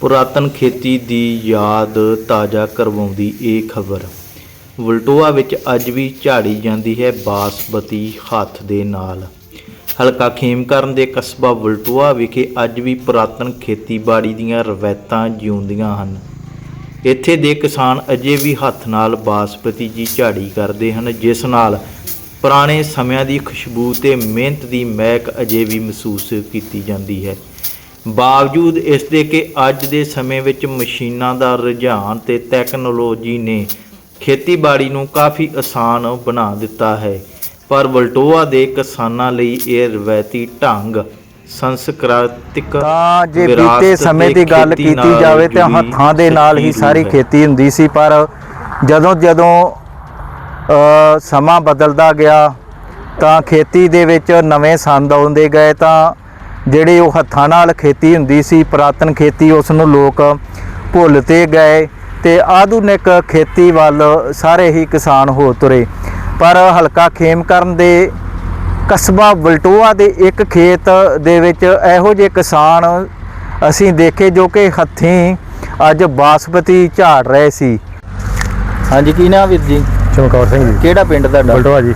ਪੁਰਾਤਨ ਖੇਤੀ ਦੀ ਯਾਦ ਤਾਜ਼ਾ ਕਰਵਾਉਂਦੀ ਇਹ ਖਬਰ। ਵਲਟੋਆ ਵਿੱਚ ਅੱਜ ਵੀ ਝਾੜੀ ਜਾਂਦੀ ਹੈ ਬਾਸਮਤੀ ਹੱਥ ਦੇ ਨਾਲ। ਹਲਕਾ ਖੇਮਕਰਨ ਦੇ ਕਸਬਾ ਵਲਟੋਆ ਵਿਖੇ ਅੱਜ ਵੀ ਪੁਰਾਤਨ ਖੇਤੀਬਾੜੀ ਦੀਆਂ ਰਵਾਇਤਾਂ ਜਿਉਂਦੀਆਂ ਹਨ। ਇੱਥੇ ਦੇ ਕਿਸਾਨ ਅਜੇ ਵੀ ਹੱਥ ਨਾਲ ਬਾਸਮਤੀ ਦੀ ਝਾੜੀ ਕਰਦੇ ਹਨ, ਜਿਸ ਨਾਲ ਪੁਰਾਣੇ ਸਮਿਆਂ ਦੀ ਖੁਸ਼ਬੂ ਤੇ ਮਿਹਨਤ ਦੀ ਮਹਿਕ ਅਜੇ ਵੀ ਮਹਿਸੂਸ ਕੀਤੀ ਜਾਂਦੀ ਹੈ। ਬਾਵਜੂਦ ਇਸ ਦੇ ਕਿ ਅੱਜ ਦੇ ਸਮੇਂ ਵਿੱਚ ਮਸ਼ੀਨਾਂ ਦਾ ਰੁਝਾਨ ਤੇ ਟੈਕਨੋਲੋਜੀ ਨੇ ਖੇਤੀਬਾੜੀ ਨੂੰ ਕਾਫੀ ਆਸਾਨ ਬਣਾ ਦਿੱਤਾ ਹੈ ਪਰ ਵਲਟੋਆ ਦੇ ਕਿਸਾਨਾਂ ਲਈ ਇਹ ਰਵਾਇਤੀ ਢੰਗ ਸੰਸਕ੍ਰਿਤਿਕ ਤਾਂ ਜੇ ਵਿਰਾਸਤ ਬੀਤੇ ਸਮੇਂ ਤੇ ਦੀ ਗੱਲ ਖੇਤੀ ਕੀਤੀ ਨਾਲ ਜਾਵੇ ਤਾਂ ਜੁੜੀ ਹੱਥਾਂ ਦੇ ਨਾਲ ਹੀ ਸੱਚੀ ਸਾਰੀ ਰੂਹ ਹੈ। ਖੇਤੀ ਹੁੰਦੀ ਸੀ ਪਰ ਜਦੋਂ ਜਦੋਂ ਅ, ਸਮਾਂ ਬਦਲਦਾ ਗਿਆ ਤਾਂ ਖੇਤੀ ਦੇ ਵਿੱਚ ਨਵੇਂ ਸੰਦ ਆਉਂਦੇ ਗਏ ਤਾਂ ਜਿਹੜੇ ਉਹ ਹੱਥਾਂ ਨਾਲ ਖੇਤੀ ਹੁੰਦੀ ਸੀ ਪੁਰਾਤਨ ਖੇਤੀ ਉਸ ਨੂੰ ਲੋਕ ਭੁੱਲਤੇ ਗਏ ਤੇ ਆਧੁਨਿਕ ਖੇਤੀ ਵੱਲ ਸਾਰੇ ਹੀ ਕਿਸਾਨ ਹੋ ਤੁਰੇ। ਪਰ ਹਲਕਾ ਖੇਮਕਰਨ ਦੇ ਕਸਬਾ ਬਲਟੋਆ ਦੇ ਇੱਕ ਖੇਤ ਦੇ ਵਿੱਚ ਇਹੋ ਜਿਹੇ ਕਿਸਾਨ ਅਸੀਂ ਦੇਖੇ ਜੋ ਕਿ ਹੱਥੀਂ ਅੱਜ ਬਾਸਮਤੀ ਝਾੜ ਰਹੇ ਸੀ। ਹਾਂਜੀ ਕੀ ਨਾਮ ਵੀਰ ਜੀ? ਚਮਕੌਰ ਸਿੰਘ ਜੀ। ਕਿਹੜਾ ਪਿੰਡ ਤੁਹਾਡਾ? ਬਲਟੋਆ ਜੀ।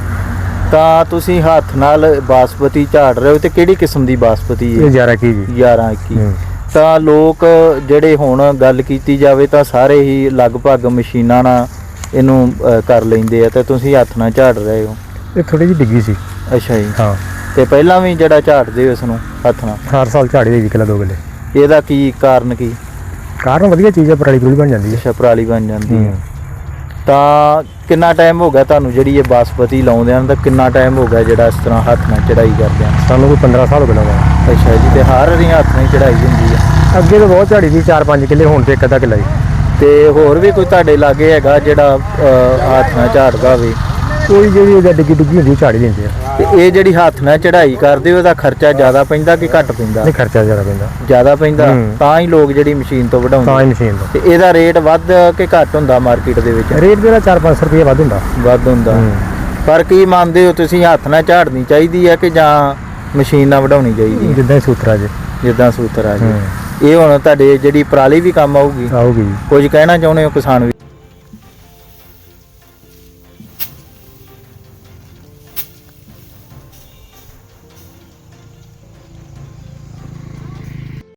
ਤਾਂ ਤੁਸੀਂ ਹੱਥ ਨਾਲ ਬਾਸਮਤੀ ਝਾੜ ਰਹੇ ਹੋ ਤੇ ਕਿਹੜੀ ਕਿਸਮ ਦੀ ਬਾਸਮਤੀ ਇਹ ਹੈ 11 ਕੀ ਜੀ। 11 21 ਹੂੰ। ਤਾਂ ਲੋਕ ਜਿਹੜੇ ਹੁਣ ਗੱਲ ਕੀਤੀ ਜਾਵੇ ਤਾਂ ਸਾਰੇ ਹੀ ਲਗਭਗ ਮਸ਼ੀਨਾਂ ਨਾਲ ਇਹਨੂੰ ਅ, ਕਰ ਲੈਂਦੇ ਆ ਤੇ ਤੁਸੀਂ ਹੱਥ ਨਾਲ ਝਾੜ ਰਹੇ ਹੋ। ਇਹ ਥੋੜੀ ਜਿਹੀ ਡਿੱਗੀ ਸੀ। ਅੱਛਾ ਜੀ। ਹਾਂ। ਤੇ ਪਹਿਲਾਂ ਵੀ ਜਿਹੜਾ ਝਾੜਦੇ ਹੋ ਇਸ ਨੂੰ ਹੱਥ ਨਾਲ? ਹਰ ਸਾਲ ਝਾੜੀ ਦੇ ਜੀ ਕਿਲਾ ਦੋ ਕਿਲੇ। ਇਹਦਾ ਕੀ ਕਾਰਨ ਕੀ? ਕਾਰਨ ਵਧੀਆ ਚੀਜ਼ ਹੈ ਪਰਾਲੀ ਪਰੂਲੀ ਬਣ ਜਾਂਦੀ ਹੈ। ਅੱਛਾ ਪਰਾਲੀ ਬਣ ਜਾਂਦੀ ਹੈ। ਹੂੰ। ਤਾਂ ਕਿੰਨਾ ਟਾਈਮ ਹੋ ਗਿਆ ਤੁਹਾਨੂੰ ਜਿਹੜੀ ਇਹ ਬਾਸਪਤੀ ਲਾਉਂਦੇ ਹਨ ਤਾਂ ਕਿੰਨਾ ਟਾਈਮ ਹੋ ਗਿਆ ਜਿਹੜਾ ਇਸ ਤਰ੍ਹਾਂ ਹੱਥ ਨਾਲ ਚੜਾਈ ਕਰਦੇ ਹਨ ਸਾਨੂੰ ਕੋਈ 15 ਸਾਲ ਹੋ ਗਏ ਲਗਾ ਅੱਛਾ ਜੀ ਤੇ ਹਰ ਰੀ ਹੱਥ ਨਾਲ ਚੜਾਈ ਹੁੰਦੀ ਹੈ ਅੱਗੇ ਤਾਂ ਬਹੁਤ ਝਾੜੀ ਸੀ 4-5 ਕਿੱਲੇ ਹੁਣ ਤੇ ਇੱਕ ਅੱਧਾ ਕਿੱਲਾ ਜੀ ਤੇ ਹੋਰ ਵੀ ਕੋਈ ਤੁਹਾਡੇ ਲਾਗੇ ਹੈਗਾ ਜਿਹੜਾ ਹੱਥ ਨਾਲ ਝਾੜਦਾ ਹੋਵੇ ਕੋਈ ਜਿਹੜੀ ਉਹਦਾ ਡਿੱਗੀ ਡੁੱਗੀ ਹੁੰਦੀ ਉਹ ਝਾੜੀ ਦਿੰਦੇ ਆ। ਤੇ ਇਹ ਜਿਹੜੀ ਹੱਥ ਨਾਲ ਚੜਾਈ ਕਰਦੇ ਉਹਦਾ ਖਰਚਾ ਜ਼ਿਆਦਾ ਪੈਂਦਾ ਕਿ ਘੱਟ ਪੈਂਦਾ? ਨਹੀਂ ਖਰਚਾ ਜ਼ਿਆਦਾ ਪੈਂਦਾ। ਜ਼ਿਆਦਾ ਪੈਂਦਾ? ਹੂੰ। ਤਾਂ ਹੀ ਲੋਕ ਜਿਹੜੀ ਮਸ਼ੀਨ ਤੋਂ ਤਾਂ ਵਢਾਉਂਦੇ ਹੀ ਮਸ਼ੀਨ ਦਾ ਤੇ ਇਹਦਾ ਰੇਟ ਵੱਧ ਕਿ ਘੱਟ ਹੁੰਦਾ ਮਾਰਕੀਟ ਦੇ ਵਿੱਚ? ਰੇਟ ਜਿਹੜਾ 4-500 ਰੁਪਏ ਵੱਧ ਹੁੰਦਾ। ਵੱਧ ਹੁੰਦਾ। ਹੂੰ। ਪਰ ਕੀ ਮੰਨਦੇ ਹੋ ਤੁਸੀਂ ਹੱਥ ਨਾਲ ਝਾੜਨੀ ਚਾਹੀਦੀ ਹੈ ਕਿ ਜਾਂ ਮਸ਼ੀਨ ਨਾਲ ਵਢਾਉਣੀ ਚਾਹੀਦੀ ਹੈ ਜਿੱਦਾਂ ਹੀ ਸੂਤਰਾ ਜੇ। ਜਿੱਦਾਂ ਸੂਤਰ ਆ ਜੀ। ਹੂੰ। ਇਹ ਹੁਣ ਤੁਹਾਡੇ ਜਿਹੜੀ ਪਰਾਲੀ ਵੀ ਕੰਮ ਆਊਗੀ ਆਊਗੀ ਜੀ। ਕੁਝ ਕਹਿਣਾ ਚਾਹੁੰਦੇ ਹੋ ਕਿਸਾਨ ਵੀ